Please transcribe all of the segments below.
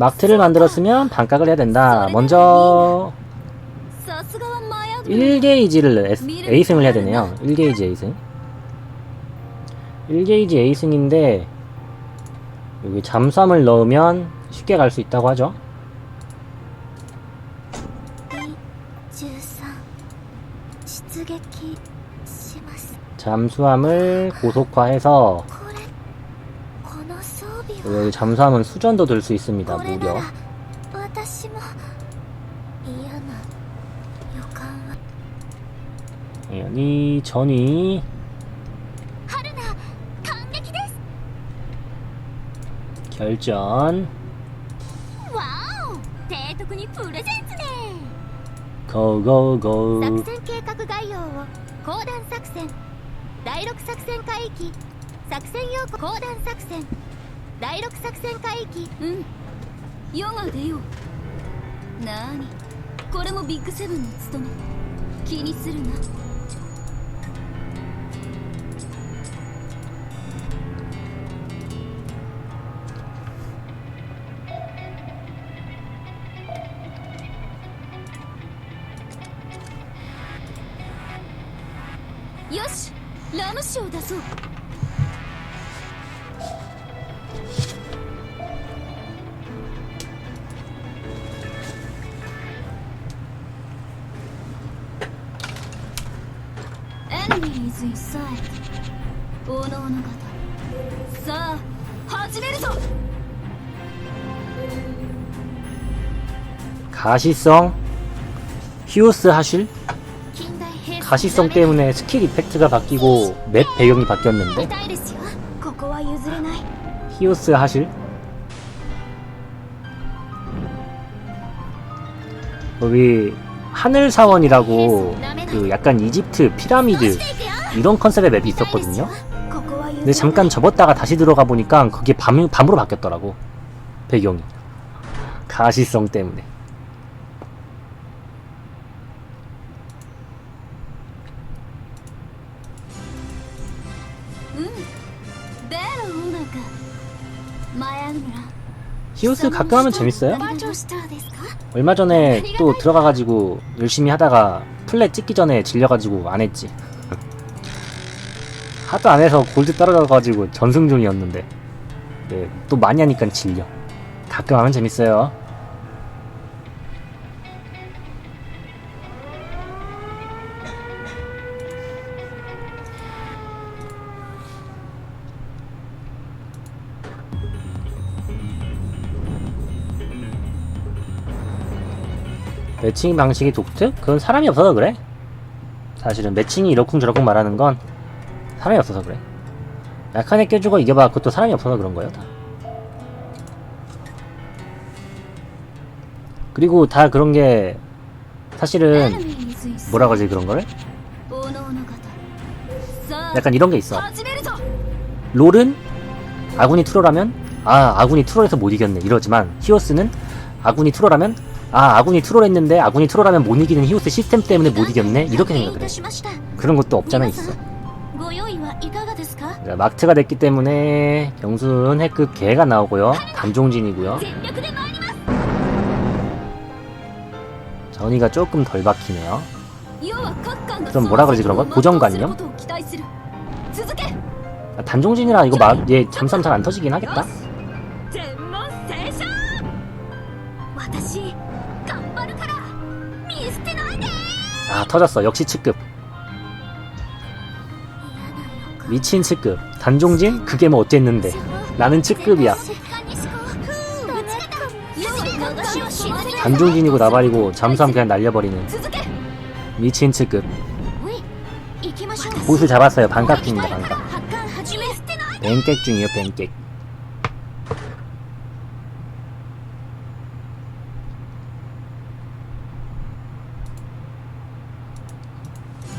막트를 만들었으면 반각을 해야 된다. 먼저 1게이지를 에이승을 해야 되네요. 1게이지 에이승. 1게이지 에이승인데 여기 잠수함을 넣으면 쉽게 갈 수 있다고 하죠. 잠수함을 고속화해서 여기 잠수함은 수전도 들 수 있습니다. これな 무려. ら私も嫌な予感は 당연히 전이 春菜感激です 결전 わお提督にプレゼンツね 고고고 作戦計画概要を講談作戦第6作戦海域作戦要項講談作戦 第6作戦海域うん。世が出よう。なーに。これもビッグセブンの務め。気にするな。よし。ラム酒を出そう。 가시성 히오스 하실 가시성 때문에 스킬 이펙트가 바뀌고 맵 배경이 바뀌었는데 히오스 하실 여기 하늘 사원이라고 그 약간 이집트 피라미드 이런 컨셉의 맵이 있었거든요. 근데 잠깐 접었다가 다시 들어가 보니까 그게 밤, 밤으로 바뀌었더라고 배경이 가시성 때문에. 히오스 가끔 하면 재밌어요? 얼마 전에 또 들어가가지고 열심히 하다가 플랫 찍기 전에 질려가지고 안 했지. 하도 안 해서 골드 떨어져가지고 전승 중이었는데. 네, 또 많이 하니까 질려. 가끔 하면 재밌어요. 매칭 방식이 독특? 그건 사람이 없어서 그래. 사실은 매칭이 이러쿵저러쿵 말하는 건 사람이 없어서 그래. 약한 애 껴주고 이겨봐. 그것도 사람이 없어서 그런 거예요, 다. 그리고 다 그런 게 사실은 뭐라 그러지 그런 거를? 약간 이런 게 있어. 롤은 아군이 트롤하면 아 아군이 트롤해서 못 이겼네 이러지만 히오스는 아군이 트롤하면 아 아군이 트롤했는데 아군이 트롤하면 못 이기는 히오스 시스템 때문에 못 이겼네? 이렇게 생각을 해 그런 것도 없잖아 있어. 자, 막트가 됐기 때문에 경순 핵급 개가 나오고요. 단종진이고요. 전이가 조금 덜 박히네요. 그럼 뭐라 그러지 그런 거? 고정관념? 아, 단종진이라 이거 막 얘 잠수함 잘 안 터지긴 하겠다? 터졌어. 역시 측급. 미친 측급. 단종진? 그게 뭐 어쨌는데? 나는 측급이야. 단종진이고 나발이고 잠수함 그냥 날려버리는. 미친 측급. 보스 잡았어요. 반각입니다. 반각 뱅객 중이요 뱅객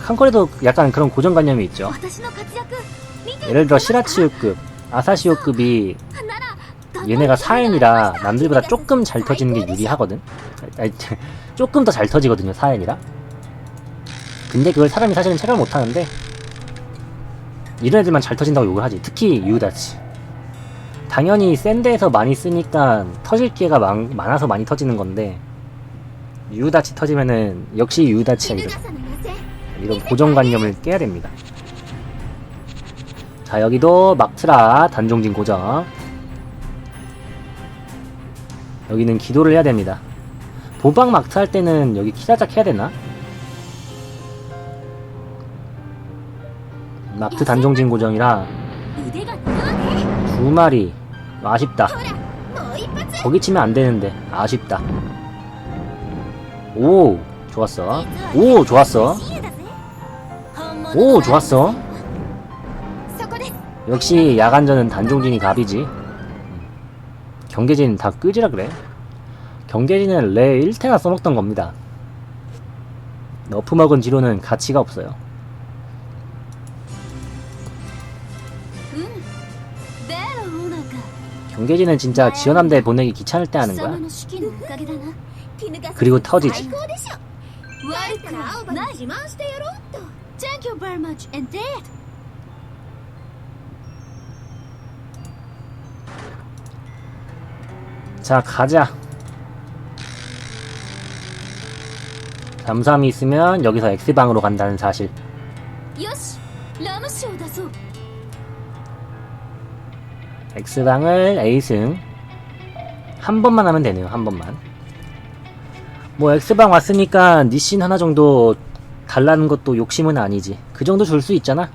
한꺼리도 약간 그런 고정관념이 있죠. 예를 들어 시라치오급, 아사시오급이 얘네가 사인이라 남들보다 조금 잘 터지는 게 유리하거든? 조금 더 잘 터지거든요, 사인이라. 근데 그걸 사람이 사실은 체감 못하는데 이런 애들만 잘 터진다고 욕을 하지. 특히 유다치. 당연히 샌드에서 많이 쓰니까 터질 기회가 많, 아서 많이 터지는 건데 유다치 터지면은 역시 유다치야 이거. 이런 고정관념을 깨야 됩니다. 자 여기도 막트라 단종진 고정 여기는 기도를 해야 됩니다. 보박 막트 할 때는 여기 키자작 해야 되나? 막트 단종진 고정이라 두 마리 아쉽다. 거기 치면 안 되는데 아쉽다. 오 좋았어. 오 좋았어. 오 좋았어. 역시 야간전은 단종진이 갑이지. 경계진 다 끄지라 그래. 경계진은 레 1테나 써먹던 겁니다. 너프 먹은 지로는 가치가 없어요. 경계진은 진짜 지원함대 보내기 귀찮을 때 하는 거야. 그리고 터지지. Thank you very much, and that. 자, 가자. 잠수함이 있으면 여기서 X방으로 간다는 사실. X방을 A승. 한 번만 하면 되네요, 한 번만. 뭐 X방 왔으니까 니씬 하나 정도 달라는 것도 욕심은 아니지. 그 정도 줄 수 있잖아.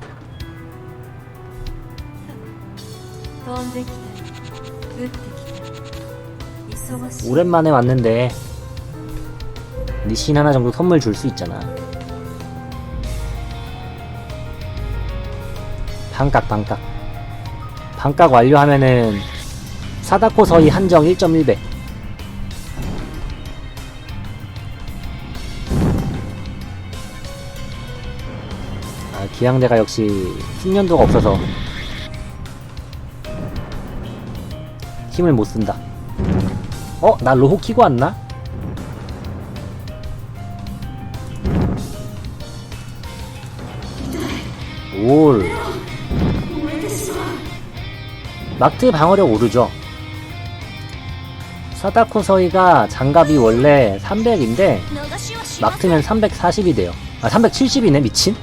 오랜만에 왔는데 네 니신 하나 정도 선물 줄 수 있잖아. 반깍 반깍 반깍 완료하면은 사다코 서이 한정 1.1배 아, 기양대가 역시 숙련도가 없어서 힘을 못 쓴다. 어? 나 로호 키고 왔나? 올. 막트 방어력 오르죠. 사다코 서희가 장갑이 원래 300인데 막트면 340이 돼요. 아 370이네 미친?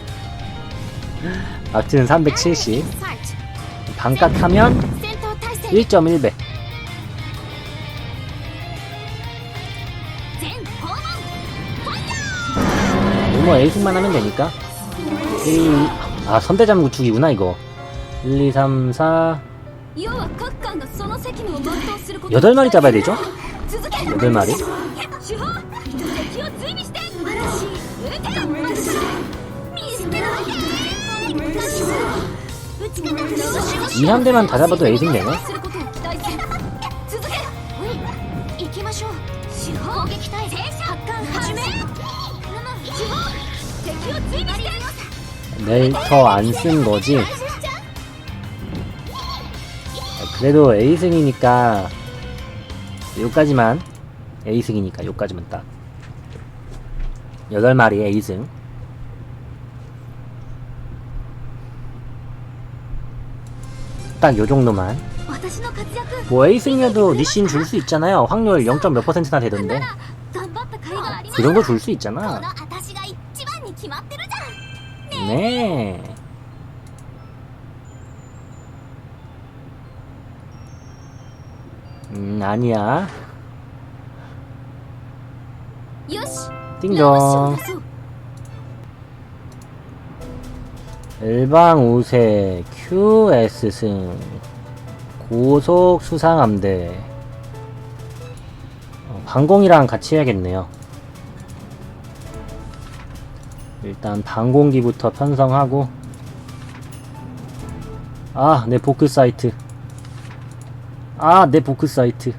악트는 370 반값하면 1.1배. 뭐 에이스만 하면 되니까. 1, 아 선대장 구축이구나 이거. 1, 2, 3, 4 8마리 잡아야 되죠? 8마리? 이한 대만 다 잡아도 에이징 되네. 멜터 안 쓴 거지? 아, 그래도 에이승이니까 요까지만 에이승이니까 요까지만 딱 8마리 에이승 딱 요정도만. 뭐 에이스이냐도 니신 줄 수 있잖아요. 확률 0. 몇 퍼센트나 되던데. 그 정도 줄 수 있잖아. 네. 음, 아니야. 띵동. 일방 우세 QS 승 고속 수상함대. 어, 방공이랑 같이 해야겠네요. 일단 방공기부터 편성하고. 아 내 보크 사이트. 아 내 보크 사이트.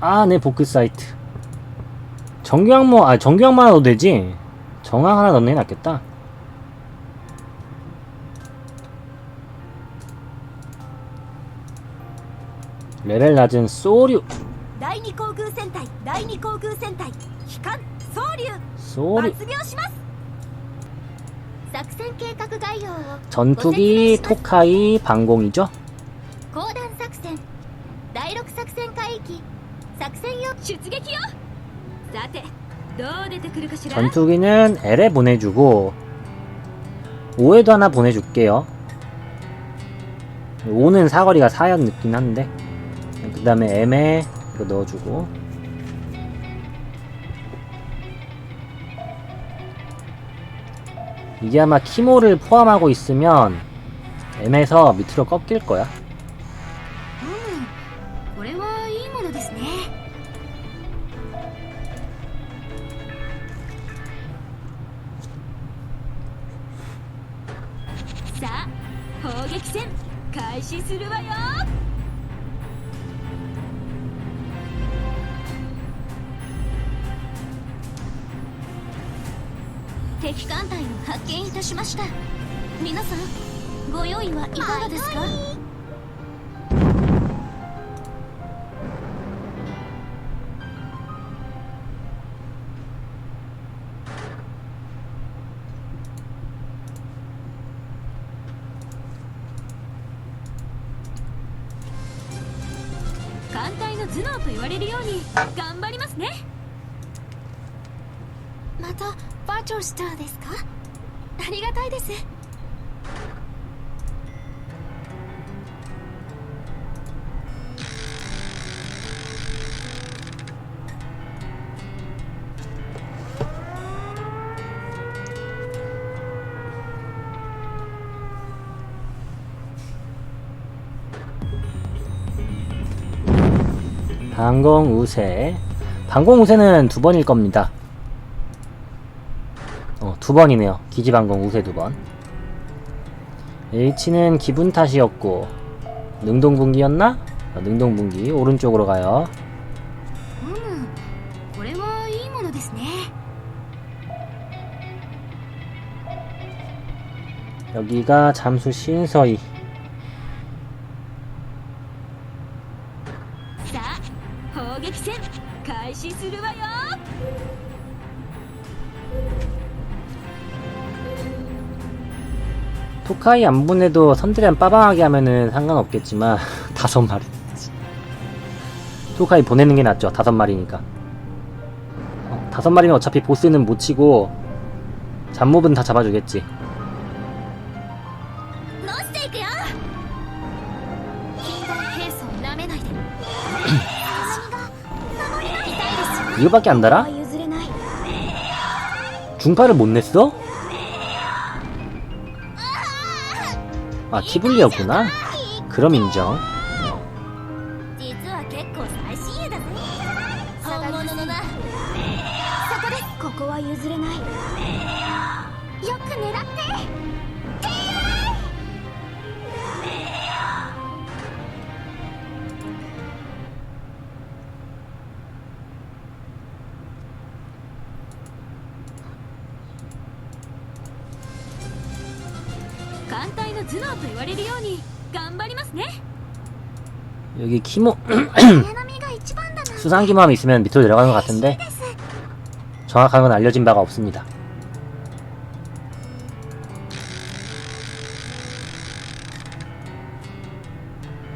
아 내 보크 사이트. 정규항모 아 정규항만 넣어도 되지? 정항 하나 넣는 게 낫겠다 레벨 낮은 소류. 소류. 소류. 전투기 토카이 방공이죠? 전투기는 L 에 보내주고오해도하나 보내줄게요오는사거리가사연느낀한데. 그 다음에 M에 이거 넣어주고 이게 아마 키모를 포함하고 있으면 M에서 밑으로 꺾일 거야. うんこれはいいものですねさあ砲撃戦開始するわよ 敵艦隊を発見いたしました。皆さんご用意はいかがですか？ 방공 우세. 방공 우세는 두 번일 겁니다. 어, 두 번이네요. 기지 방공 우세 두 번. H는 기분 탓이었고, 능동분기였나? 어, 능동분기. 오른쪽으로 가요. 음, 여기가 잠수 신서이 토카이 안 보내도 선드레안 빠방하게 하면은 상관없겠지만 다섯 마리 토카이 보내는 게 낫죠 다섯 마리니까 어, 다섯 마리면 어차피 보스는 못 치고 잡몹은 다 잡아주겠지 이거밖에 안 달아? 중파를 못 냈어? 아 티블리였구나. 그럼 인정 艦隊の頭脳と言われるように頑張りますね 여기 키모 綾波が一番だな 수상기만 있으면 밑으로 내려가는 것 같은데 정확한 건 알려진 바가 없습니다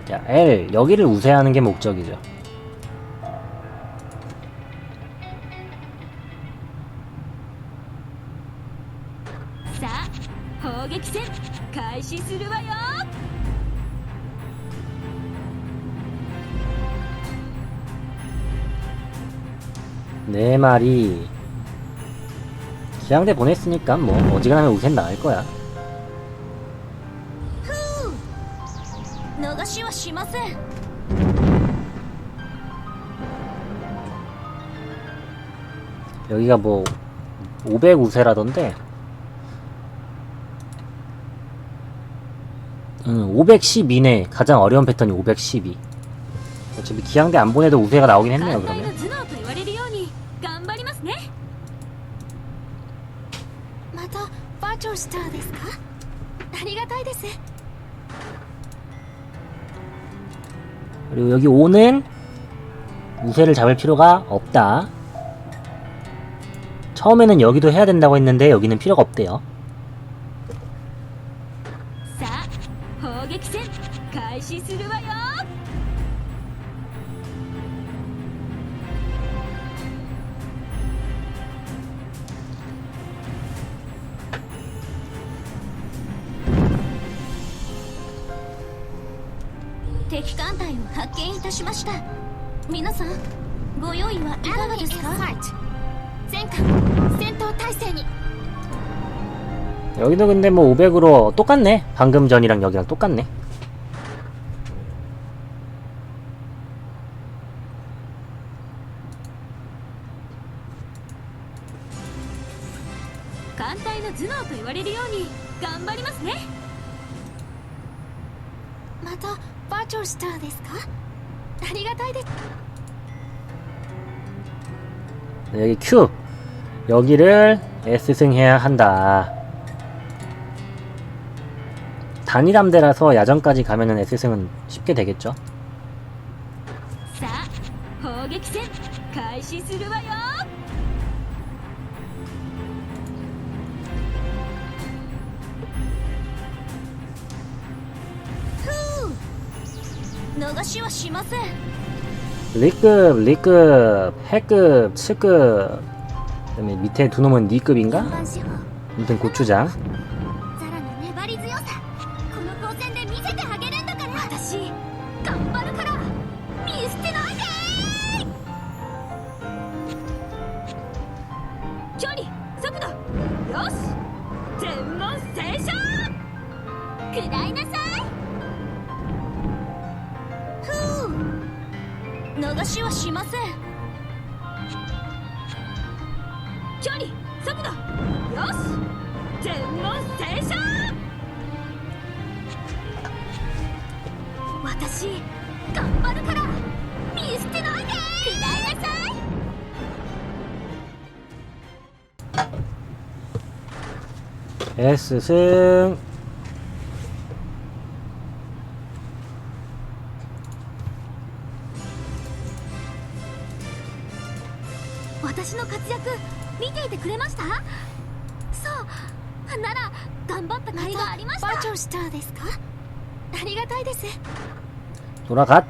자 L 여기를 우세하는 게 목적이죠 3마리 기양대 보냈으니까 뭐 어지간하면 우센 나갈 거야. 여기가 뭐 500우세라던데. 음, 512네. 가장 어려운 패턴이 512 어차피 기양대 안 보내도 우세가 나오긴 했네요 그러면. バーチョルスターですかありがたいです 그리고 여기 5는 우세를 잡을 필요가 없다 처음에는 여기도 해야 된다고 했는데 여기는 필요가 없대요 敵艦隊を発見いたしました皆さんご用意はいかがですか戦艦戦闘態勢に 여기도 근데 뭐 500으로 똑같네. 방금 전이랑 여기랑 똑같네. 여기를 S승 해야 한다. 단일 함대라서 야전까지 가면은 S승은 쉽게 되겠죠? 리급, 리급, 해급, 7급 그다음에 밑에 두 놈은 니급인가? 아무튼 고추장 速だ。よし。全問正勝私頑張るから見捨てないで。くらいなさい。S 승. 돌아갓.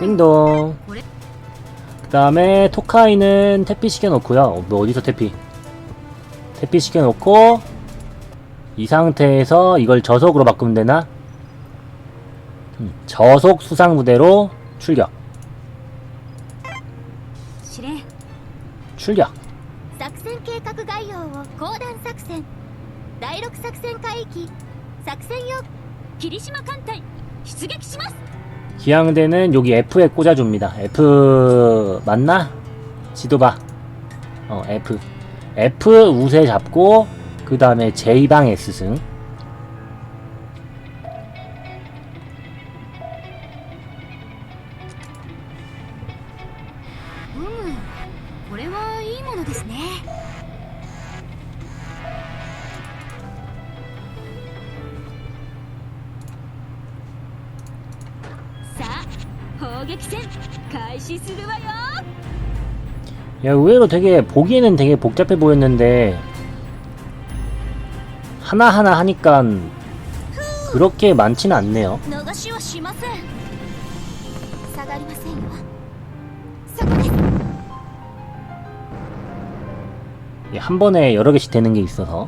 띵동. 그 다음에 토카이는 태피 시켜놓고요. 어, 뭐 어디서 태피? 태피 시켜놓고 이 상태에서 이걸 저속으로 바꾸면 되나? 음, 저속 수상 무대로 출격. 司令 출격. 作戦計画概要を講談作戦第6作戦海域 作戦用霧島艦隊出撃します 기항대는 여기 F에 꽂아줍니다. F 맞나? 지도 봐. 어 F. F 우세 잡고 그 다음에 J방 S승. 야 의외로 되게 보기에는 되게 복잡해 보였는데 하나하나 하니까 그렇게 많지는 않네요. 예, 한 번에 여러 개씩 되는 게 있어서.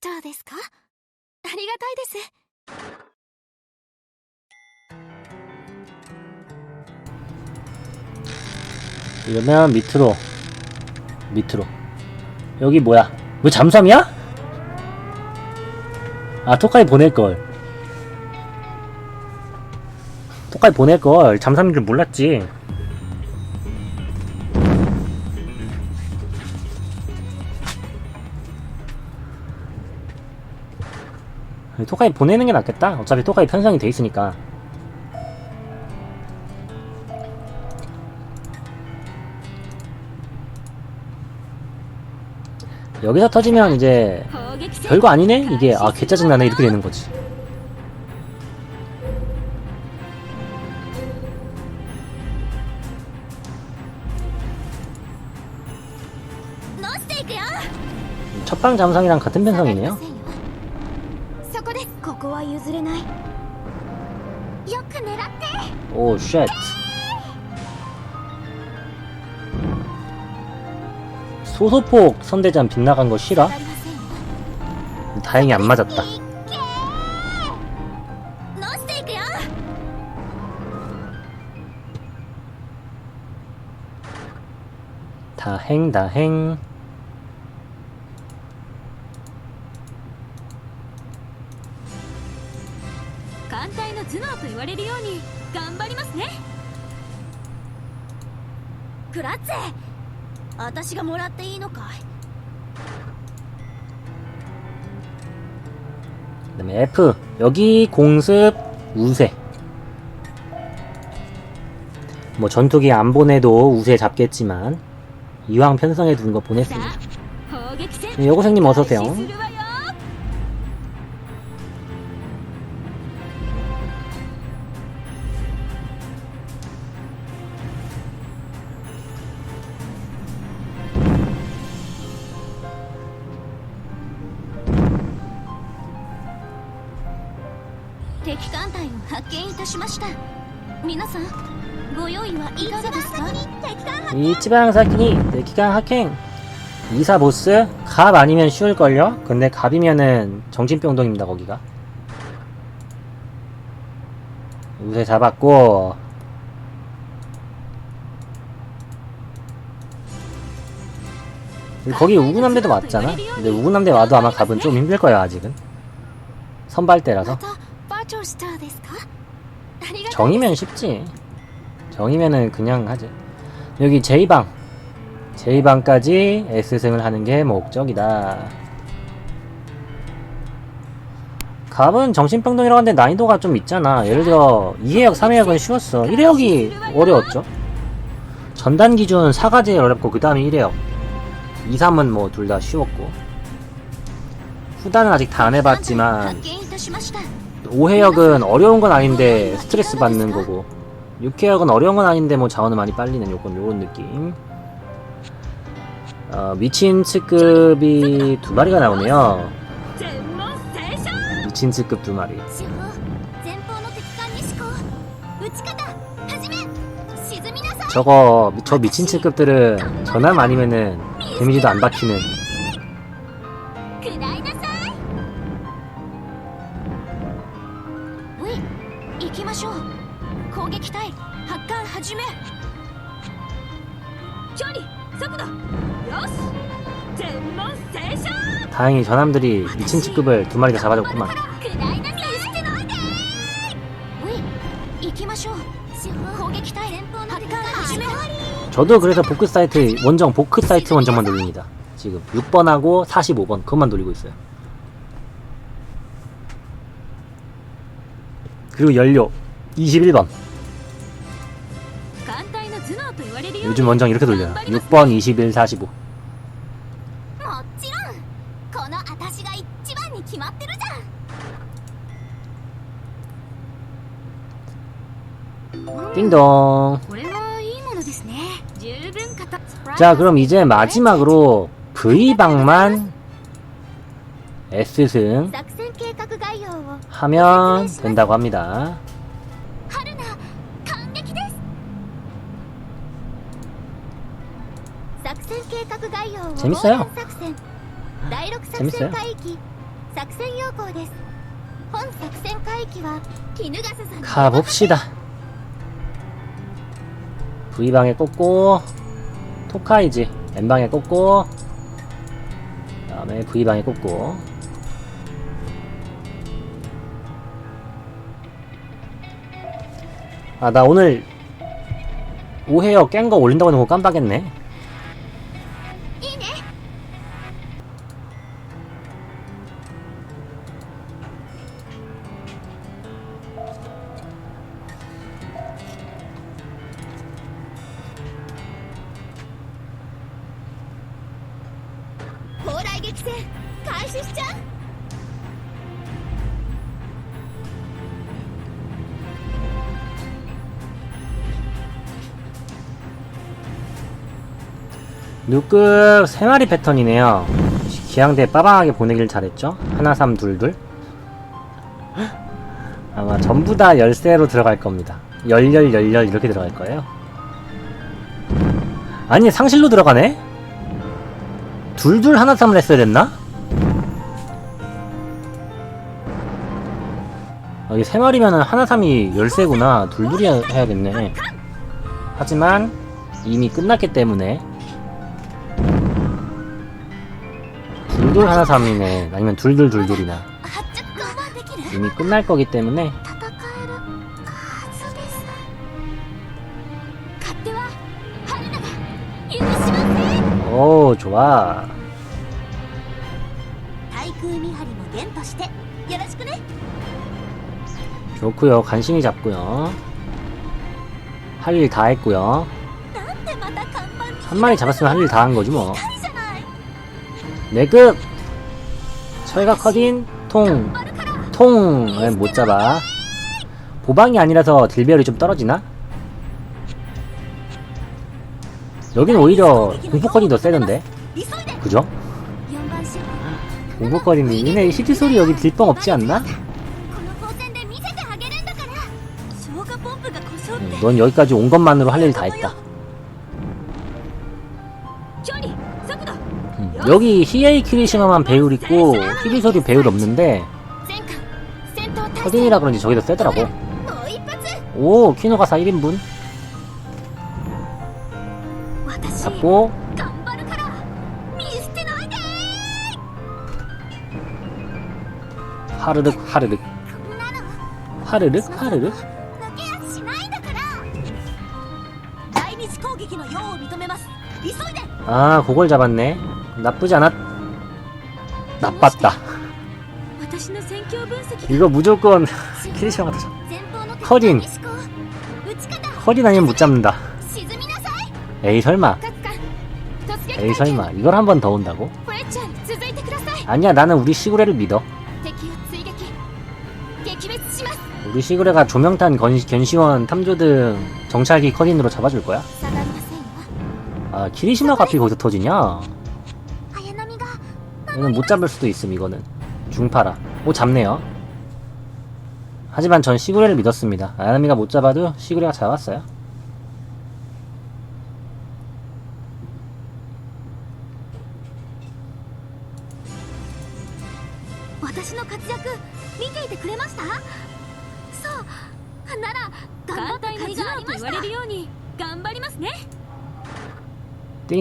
バーチャルスターですかありがたいです 이러면 밑으로 밑으로 여기 뭐야? 뭐 잠수함이야? 아 토카이 보낼걸 토카이 보낼걸 잠수함인 줄 몰랐지 토카이 보내는 게 낫겠다. 어차피 토카이 편성이 돼 있으니까. 여기서 터지면 이제 별거 아니네? 이게 아 개 짜증나네 이렇게 되는 거지. 첫방 잠상이랑 같은 편성이네요. Oh shit. 소소폭 선대장 빗나간 거 싫어? 다행히 안 맞았다. 다행 다행. F. 여기 공습 우세. 뭐 전투기 안 보내도 우세 잡겠지만 이왕 편성해 둔 거 보냈습니다. 네, 여고생님 어서오세요. 隊を発見いたしました皆さんご用意はいかがですか敵艦 이치방 사키니 내기강 하행. 이사 보스 갑 아니면 쉬울걸요? 근데 갑이면은 정신병동입니다 거기가. 우세 잡았고 거기 우구남대도 왔잖아. 근데 우구남대 와도 아마 갑은 좀 힘들 거야 아직은. 선발대라서 またバーチョルスターですかありがとう 정이면 쉽지. 정이면은 그냥 하지. 여기 제2방. 제2방까지 S승을 하는 게 목적이다. 갑은 정신병동이라고 하는데 난이도가 좀 있잖아. 예를 들어 2회역 3회역은 쉬웠어. 1회역이 어려웠죠. 전단 기준 4가 제일 어렵고 그 다음에 1회역. 2, 3은 뭐 둘 다 쉬웠고. 후단은 아직 다 안 해봤지만 5회역은 어려운 건 아닌데 스트레스 받는 거고. 6회역은 어려운 건 아닌데 뭐 자원을 많이 빨리는 요건 요런 느낌. 어, 미친 측급이 두 마리가 나오네요. 미친 측급 두 마리. 저거 저 미친 측급들은 전함 아니면은 데미지도 안 박히는 攻撃隊発艦始め距離速度よし全問正勝 다행히 전함들이 미친 측급을 두 마리 다 잡아줬구만 食らいなさいしてないでウィ行きましょう攻撃隊発艦始め 저도 그래서 보크 사이트 원정 보크 사이트 원정만 돌립니다 지금 6번하고 45번 그것만 돌리고 있어요 그리고 연료 21번. 요즘 원장 이렇게 돌려요. 6번 21 45 띵동. 자 그럼 이제 마지막으로 V방만 S승 하면 된다고 합니다. 재밌어요. 재밌어요. 가봅시다. V방에 꽂고 토카이지 N방에 꽂고 그 다음에 V방에 꽂고 아 나 오늘 오해요 깬 거 올린다고 해놓고 깜빡했네 익세 가시시죠 누급 생활이 패턴이네요. 기왕대 빠방하게 보내길 잘했죠? 하나 삼 둘둘. 아마 전부 다 열쇠로 들어갈 겁니다. 열열 열열 이렇게 들어갈 거예요. 아니 상실로 들어가네? 둘둘 하나삼을 했어야 됐나? 아, 이게 3마리면 하나삼이 13구나. 둘둘이 해야겠네. 하지만 이미 끝났기 때문에 둘둘 하나삼이네. 아니면 둘둘 둘둘이나. 이미 끝날 거기 때문에 오 좋아 対空見張りもゲンとしてよろしくね 좋고요 간신히 잡고요 할 일 다 했고요 なんでまた看板に 한 마리 잡았으면 할 일 다 한 거지 뭐 光じゃない 내급 철갑 커딘 통 バルから 통은 못 잡아 보방이 아니라서 딜별이 좀 떨어지나? 여기는 오히려 공포거리 더 세던데? 그죠? 공포거리는 얘네 시티 소리 여기 들뻥 없지 않나? 음, 넌 여기까지 온 것만으로 할 일 다 했다. 음, 여기 히에이 키리시마만 배율 있고 히비소리 배율 없는데 허딩이라 그런지 저기 더 세더라고. 오 키노가사 1인분 잡고. 하르륵 하르륵. 하르륵 하르륵. 아 그걸 잡았네. 나쁘지 않았 나빴다. 이거 무조건 키리시형한테 커린. 커린 아니면 못 잡는다. 에이 설마. 에이 설마 이걸 한 번 더 온다고? 아니야 나는 우리 시구레를 믿어 우리 시구레가 조명탄, 건시, 견시원, 탐조 등 정찰기 커딘으로 잡아줄 거야? 아, 키리시마 가피 거기서 터지냐? 이건 못 잡을 수도 있음, 이거는. 중파라. 오, 잡네요. 하지만 전 시구레를 믿었습니다. 아나미가 못 잡아도 시구레가 잡았어요.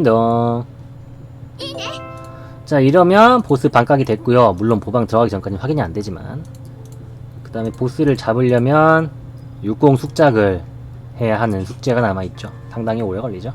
띵동 자 이러면 보스 반각이 됐고요. 물론 보방 들어가기 전까지 확인이 안되지만. 그 다음에 보스를 잡으려면 육공 숙작을 해야 하는 숙제가 남아있죠. 상당히 오래 걸리죠.